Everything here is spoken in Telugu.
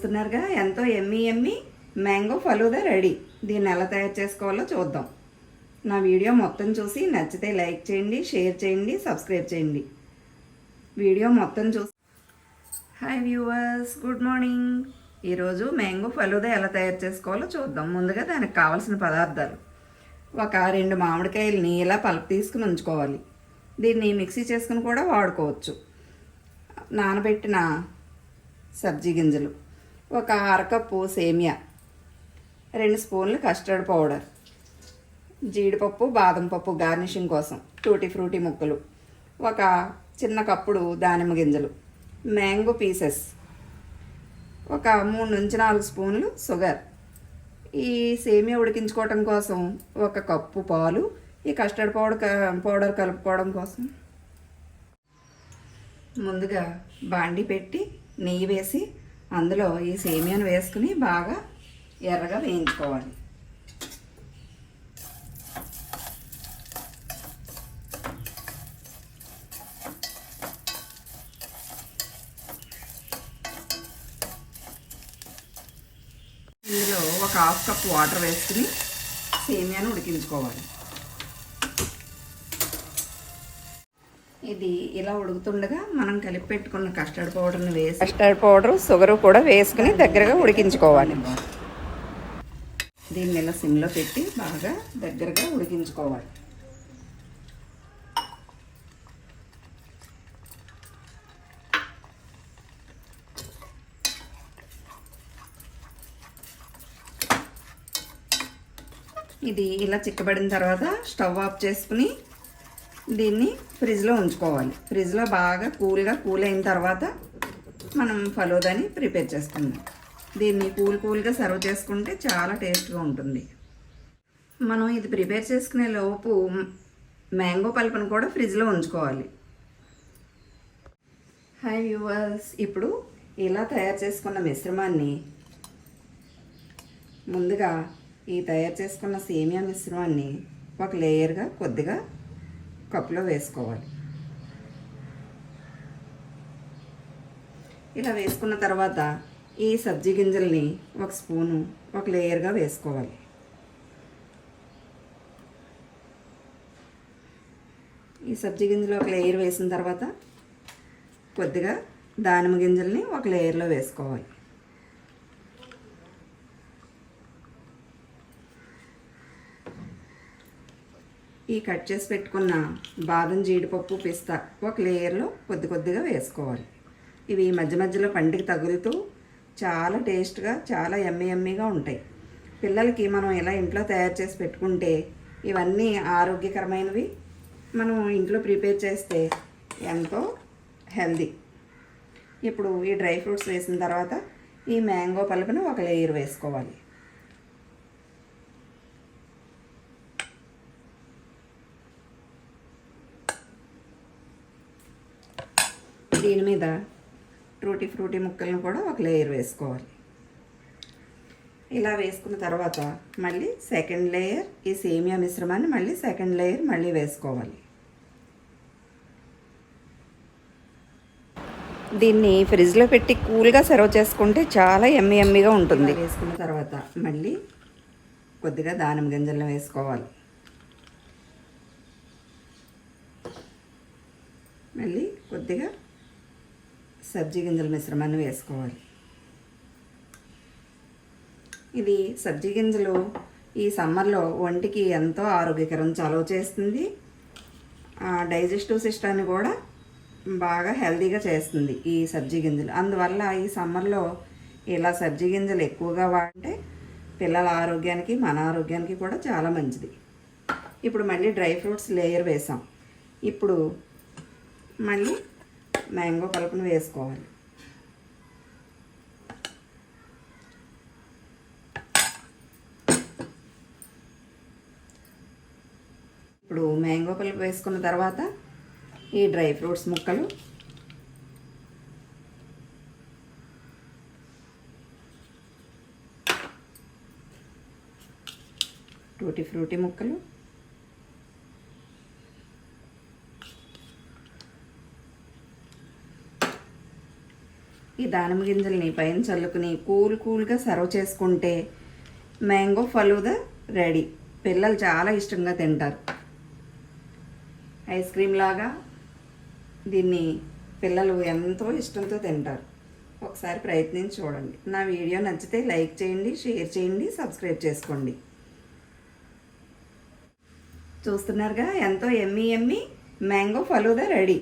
చూస్తున్నారుగా ఎంతో yummy yummy mango falooda ready. దీన్ని ఎలా తయారు చేసుకోవాలో చూద్దాం. నా వీడియో మొత్తం చూసి నచ్చితే లైక్ చేయండి షేర్ చేయండి సబ్స్క్రైబ్ చేయండి. వీడియో మొత్తం చూసి హాయ్ వ్యూవర్స్ గుడ్ మార్నింగ్. ఈరోజు మ్యాంగో ఫలూదా ఎలా తయారు చేసుకోవాలో చూద్దాం. ముందుగా దానికి కావాల్సిన పదార్థాలు. ఒక రెండు మామిడికాయలని ఇలా పలుపు తీసుకుని ఉంచుకోవాలి. దీన్ని మిక్సీ చేసుకుని కూడా వాడుకోవచ్చు. నానబెట్టిన సబ్జీ గింజలు. ఒక అరకప్పు సేమియా రెండు స్పూన్లు కస్టర్డ్ పౌడర్ జీడిపప్పు బాదం పప్పు గార్నిషింగ్ కోసం టూటీ ఫ్రూటీ ముక్కలు ఒక చిన్న కప్పుడు దానిమ్మ గింజలు మ్యాంగో పీసెస్ ఒక మూడు నుంచి నాలుగు స్పూన్లు షుగర్. ఈ సేమియా ఉడికించుకోవటం కోసం ఒక కప్పు పాలు ఈ కస్టర్డ్ పౌడర్ క- పౌడర్ కలుపుకోవడం కోసం ముందుగా బాండి పెట్టి నెయ్యి వేసి అందులో ఈ సేమియాను వేసుకుని బాగా ఎర్రగా వేయించుకోవాలి. ఇందులో ఒక హాఫ్ కప్ వాటర్ వేసుకుని సేమియాను ఉడికించుకోవాలి. ఇది ఇలా ఉడుకుతుండగా మనం కలిపి పెట్టుకున్న కస్టర్డ్ పౌడర్ని వేసి కస్టర్డ్ పౌడర్ షుగర్ కూడా వేసుకుని దగ్గరగా ఉడికించుకోవాలి. దీన్ని ఇలా సిమ్లో పెట్టి బాగా దగ్గరగా ఉడికించుకోవాలి. ఇది ఇలా చిక్కబడిన తర్వాత స్టవ్ ఆఫ్ చేసుకుని దీన్ని ఫ్రిడ్జ్లో ఉంచుకోవాలి. ఫ్రిడ్జ్లో బాగా కూల్గా కూల్ అయిన తర్వాత మనం ఫలోదాని ప్రిపేర్ చేసుకుందాం. దీన్ని కూల్ కూల్గా సర్వ్ చేసుకుంటే చాలా టేస్ట్గా ఉంటుంది. మనం ఇది ప్రిపేర్ చేసుకునే లోపు మ్యాంగో పల్పను కూడా ఫ్రిడ్జ్లో ఉంచుకోవాలి. హాయ్ వ్యూవర్స్ ఇప్పుడు ఇలా తయారు చేసుకున్న మిశ్రమాన్ని ముందుగా ఈ తయారు చేసుకున్న సేమియా మిశ్రమాన్ని ఒక లేయర్గా కొద్దిగా కప్పులో వేసుకోవాలి. ఇలా వేసుకున్న తర్వాత ఈ సబ్జీ గింజల్ని ఒక స్పూను ఒక లేయర్గా వేసుకోవాలి. ఈ సబ్జీ గింజలు ఒక లేయర్ వేసిన తర్వాత కొద్దిగా దానిమ్మ గింజల్ని ఒక లేయర్లో వేసుకోవాలి. ఈ కట్ చేసి పెట్టుకున్న బాదం జీడిపప్పు పిస్తా ఒక లేయర్లో కొద్ది కొద్దిగా వేసుకోవాలి. ఇవి మధ్య మధ్యలో పంటికి తగులుతూ చాలా టేస్ట్గా చాలా ఎమ్మె ఎమ్మెగా ఉంటాయి. పిల్లలకి మనం ఇలా ఇంట్లో తయారు చేసి పెట్టుకుంటే ఇవన్నీ ఆరోగ్యకరమైనవి. మనం ఇంట్లో ప్రిపేర్ చేస్తే ఎంతో హెల్దీ ఇప్పుడు ఈ డ్రై ఫ్రూట్స్ వేసిన తర్వాత ఈ మ్యాంగో పలుపును ఒక లేయర్ వేసుకోవాలి. దీని మీద ట్రూటీ ఫ్రూటీ ముక్కలను కూడా ఒక లేయర్ వేసుకోవాలి. ఇలా వేసుకున్న తర్వాత మళ్ళీ సెకండ్ లేయర్ ఈ సేమియా మిశ్రమాన్ని మళ్ళీ సెకండ్ లేయర్ మళ్ళీ వేసుకోవాలి. దీన్ని ఫ్రిడ్జ్లో పెట్టి కూల్గా సర్వ్ చేసుకుంటే చాలా ఎమ్మి ఎమ్మిగా ఉంటుంది. వేసుకున్న తర్వాత మళ్ళీ కొద్దిగా దానిమ్మ గింజలను వేసుకోవాలి. మళ్ళీ కొద్దిగా సబ్జీ గింజల మిశ్రమాన్ని వేసుకోవాలి. ఇది సబ్జీ గింజలు ఈ సమ్మర్లో ఒంటికి ఎంతో ఆరోగ్యకరం చలవ చేస్తుంది. డైజెస్టివ్ సిస్టాన్ని కూడా బాగా హెల్తీగా చేస్తుంది ఈ సబ్జీ గింజలు. అందువల్ల ఈ సమ్మర్లో ఇలా సబ్జీ గింజలు ఎక్కువగా వాడితే పిల్లల ఆరోగ్యానికి మన ఆరోగ్యానికి కూడా చాలా మంచిది. ఇప్పుడు మళ్ళీ డ్రై ఫ్రూట్స్ లేయర్ వేసాం. ఇప్పుడు మళ్ళీ మ్యాంగో కలుపును వేసుకోవాలి. ఇప్పుడు మ్యాంగో పలుపు వేసుకున్న తర్వాత ఈ డ్రై ఫ్రూట్స్ ముక్కలు. టూటీ ఫ్రూటీ ముక్కలు. ఈ దానిమ్మ గింజల్ని పైన చల్లుకుని కూల్ కూల్గా సర్వ్ చేసుకుంటే మ్యాంగో ఫలూదా రెడీ. పిల్లలు చాలా ఇష్టంగా తింటారు. ఐస్ క్రీమ్ లాగా దీన్ని పిల్లలు ఎంతో ఇష్టంతో తింటారు. ఒకసారి ప్రయత్నించి చూడండి. నా వీడియో నచ్చితే లైక్ చేయండి షేర్ చేయండి సబ్స్క్రైబ్ చేసుకోండి. చూస్తున్నారుగా ఎంతో yummy yummy mango falooda ready.